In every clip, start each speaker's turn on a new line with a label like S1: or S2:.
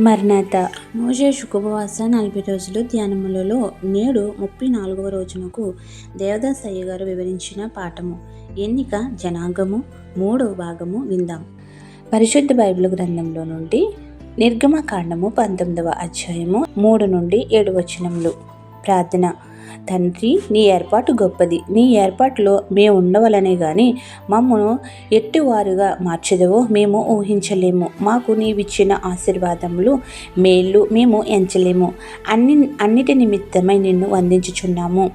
S1: మర్ణాత. మోషే శుభవాస నలభై రోజులు ధ్యానములలో నేడు ముప్పై నాలుగవ రోజునకు దేవదాస్ అయ్య గారు వివరించిన పాఠము. ఎన్నిక జనాంగము మూడవ భాగము విందాం. పరిశుద్ధ బైబిల్ గ్రంథంలో నుండి నిర్గమకాండము పంతొమ్మిదవ అధ్యాయము మూడు నుండి ఏడు వచనములు. ప్రార్థన. తండ్రి నీ ఏర్పాటు గొప్పది. నీ ఏర్పాటులో మేము ఉండవలనే గాని మమ్మను ఎట్టివారుగా మార్చదవో మేము ఊహించలేము. మాకు నీవిచ్చిన ఆశీర్వాదములు మేళ్ళు మేము ఎంచలేము. అన్ని అన్నిటి నిమిత్తమై నిన్ను వందించుచున్నాము.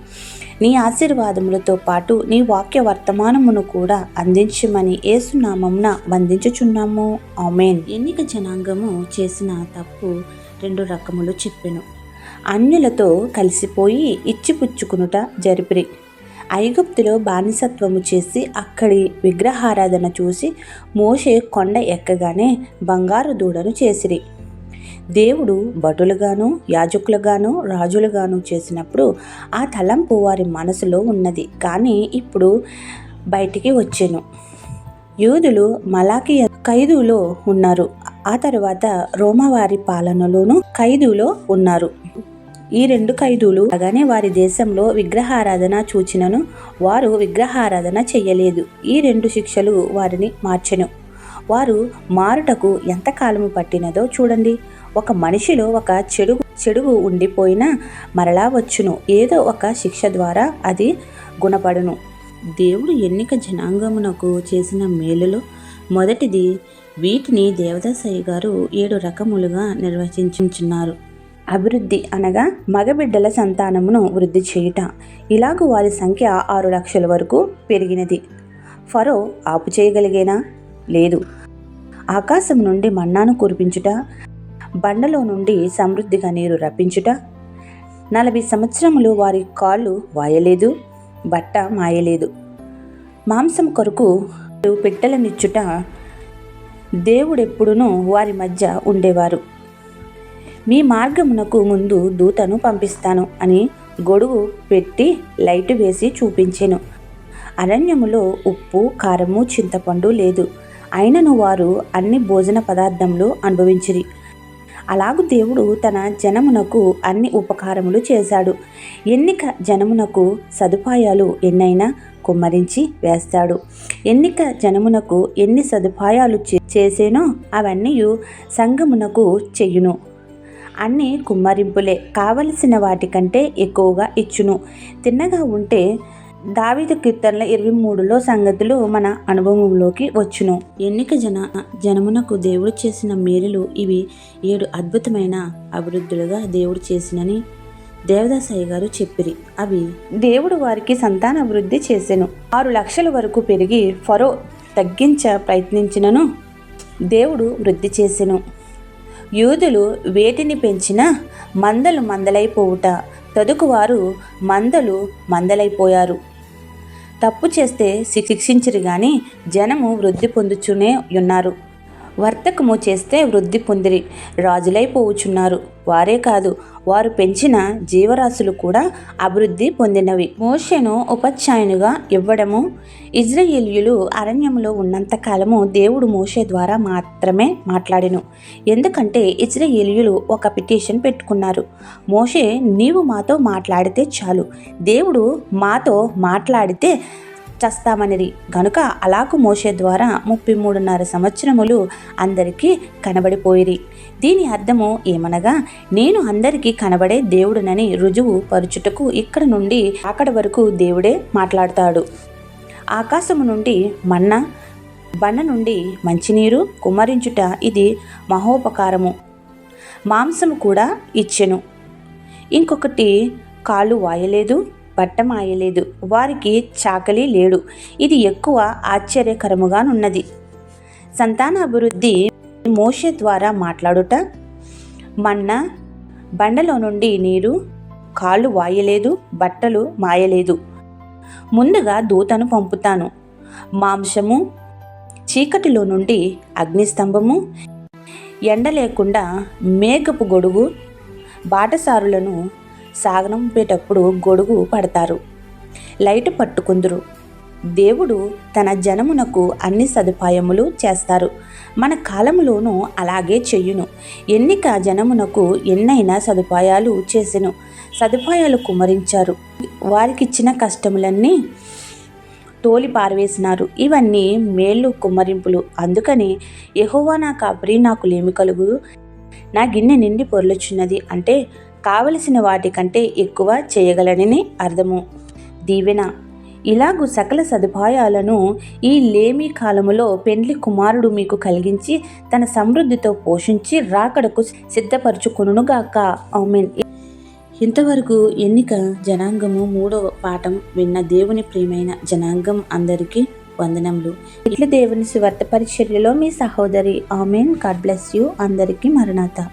S1: నీ ఆశీర్వాదములతో పాటు నీ వాక్య వర్తమానమును కూడా అందించమని ఏసునామంన వందించుచున్నాము. ఆమెన్. ఎన్నిక జనాంగము చేసిన తప్పు రెండు రకములు చెప్పెను. అన్యులతో కలిసిపోయి ఇచ్చిపుచ్చుకునుట జరిపిరి. ఐగుప్తులో బానిసత్వము చేసి అక్కడి విగ్రహారాధన చూసి మోషే కొండ ఎక్కగానే బంగారు దూడను చేసిరి. దేవుడు భటులుగాను యాజకులుగాను రాజులుగాను చేసినప్పుడు ఆ తలంపు వారి మనసులో ఉన్నది. కానీ ఇప్పుడు బయటికి వచ్చాను. యూదులు మలాకి ఖైదులో ఉన్నారు. ఆ తర్వాత రోమవారి పాలనలోనూ ఖైదులో ఉన్నారు. ఈ రెండు ఖైదూలు అలాగానే వారి దేశంలో విగ్రహారాధన చూచినను వారు విగ్రహారాధన చెయ్యలేదు ఈ రెండు శిక్షలు వారిని మార్చెను. వారు మారుటకు ఎంత కాలము పట్టినదో చూడండి. ఒక మనిషిలో ఒక చెడు చెడుగు ఉండిపోయినా మరలా వచ్చును. ఏదో ఒక శిక్ష ద్వారా అది గుణపడును. దేవుడు ఎన్నిక జనాంగమునకు చేసిన మేలులో మొదటిది వీటిని దేవదాసయ్య గారు ఏడు రకములుగా నిర్వచించున్నారు అభివృద్ధి అనగా మగబిడ్డల సంతానమును వృద్ధి చేయుట. ఇలాగూ వారి సంఖ్య ఆరు లక్షల వరకు పెరిగినది. ఫరో ఆపు చేయగలిగేనా? లేదు. ఆకాశం నుండి మన్నాను కురిపించుట బండలో నుండి సమృద్ధిగా నీరు రప్పించుట. నలభై సంవత్సరములు వారి కాళ్ళు వాయలేదు బట్ట మాయలేదు. మాంసం కొరకు పెట్టెలనిచ్చుట దేవుడెప్పుడునూ వారి మధ్య ఉండేవారు. మీ మార్గమునకు ముందు దూతను పంపిస్తాను అని గొడుగు పెట్టి లైట్ వేసి చూపించెను. అరణ్యములో ఉప్పు కారము చింతపండు లేదు. అయినను వారు అన్ని భోజన పదార్థములు అనుభవించిరి. అలాగు దేవుడు తన జనమునకు అన్ని ఉపకారములు చేశాడు. ఎన్నిక జనమునకు సదుపాయాలు ఎన్నైనా కుమ్మరించి వేస్తాడు. ఎన్నిక జనమునకు ఎన్ని సదుపాయాలు చేసేనో అవన్నీ సంఘమునకు చెయ్యును అన్నీ కుమ్మరింపులే. కావలసిన వాటికంటే ఎక్కువగా ఇచ్చును. తిన్నగా ఉంటే దావిద కీర్తనల ఇరవై మూడులో సంగతులు మన అనుభవంలోకి వచ్చును. ఎన్నిక జన జనమునకు దేవుడు చేసిన మేలులు ఇవి. ఏడు అద్భుతమైన అభివృద్ధులుగా దేవుడు చేసినని దేవదాసయ్య గారు చెప్పిరి. అవి దేవుడు వారికి సంతాన అభివృద్ధి చేసెను. ఆరు లక్షల వరకు పెరిగి ఫరో తగ్గించ ప్రయత్నించినను దేవుడు వృద్ధి చేసెను. యూదులు వేటిని పెంచినా మందలు మందలైపోవుట. తదుకువారు మందలు మందలైపోయారు. తప్పు చేస్తే శిక్షించరు కానీ జనము వృద్ధి పొందుచునే ఉన్నారు. వర్తకము చేస్తే వృద్ధి పొందిరి. రాజులైపోవుచున్నారు వారే కాదు వారు పెంచిన జీవరాశులు కూడా అభివృద్ధి పొందినవి. మోషను ఉపాధ్యాయునిగా ఇవ్వడము ఇజ్రాయేలీయులు అరణ్యంలో ఉన్నంత కాలము దేవుడు మోషే ద్వారా మాత్రమే మాట్లాడెను. ఎందుకంటే ఇజ్రాయేలీయులు ఒక పిటిషన్ పెట్టుకున్నారు. మోషే నీవు మాతో మాట్లాడితే చాలు. దేవుడు మాతో మాట్లాడితే చస్తామనిది. గనుక అలాకు మోసే ద్వారా ముప్పై మూడున్నర సంవత్సరములు అందరికీ కనబడిపోయిరి. దీని అర్థము ఏమనగా నేను అందరికీ కనబడే దేవుడునని రుజువు పరుచుటకు ఇక్కడ నుండి అక్కడ వరకు దేవుడే మాట్లాడతాడు. ఆకాశము నుండి మన్న బండ నుండి మంచినీరు కుమ్మరించుట ఇది మహోపకారము. మాంసము కూడా ఇచ్చెను. ఇంకొకటి కాళ్ళు వాయలేదు బట్టమాయలేదు. వారికి చాకలి లేడు. ఇది ఎక్కువ ఆశ్చర్యకరముగానున్నది. సంతాన అభివృద్ధి మోషే ద్వారా మాట్లాడుట మన్న బండలో నుండి నీరు కాళ్ళు వాయలేదు బట్టలు మాయలేదు. ముందుగా దూతను పంపుతాను. మాంసము చీకటిలో నుండి అగ్నిస్తంభము ఎండ లేకుండా మేకపు గొడుగు బాటసారులను సాగనంపేటప్పుడు గొడుగు పడతారు. లైట్ పట్టుకుందురు. దేవుడు తన జనమునకు అన్ని సదుపాయములు చేస్తారు. మన కాలములోనూ అలాగే చెయ్యును ఎన్నిక జనమునకు ఎన్నైనా సదుపాయాలు చేసెను. సదుపాయాలు కుమరించారు. వారికిచ్చిన కష్టములన్నీ తోలి పారవేసినారు. ఇవన్నీ మేళ్ళు కుమ్మరింపులు. అందుకని ఎహోవా నా కాపరి నాకు లేమి కలుగు నా గిన్నె నిండి పొరలుచున్నది. అంటే కావలసిన వాటికంటే ఎక్కువ చేయగలనని అర్థము. దీవెన. ఇలాగు సకల సదుపాయాలను ఈ లేమి కాలములో పెండ్లి కుమారుడు మీకు కలిగించి తన సమృద్ధితో పోషించి రాకడకు సిద్ధపరచుకొనుగాక ఆమెన్. ఇంతవరకు ఎన్నిక జనాంగము మూడవ పాఠం విన్న దేవుని ప్రియమైన జనాంగం అందరికీ వందనములు. ఇట్ల దేవుని సువార్త పరిచర్యలో మీ సహోదరి. ఆమెన్. God bless you. అందరికీ మరణాత.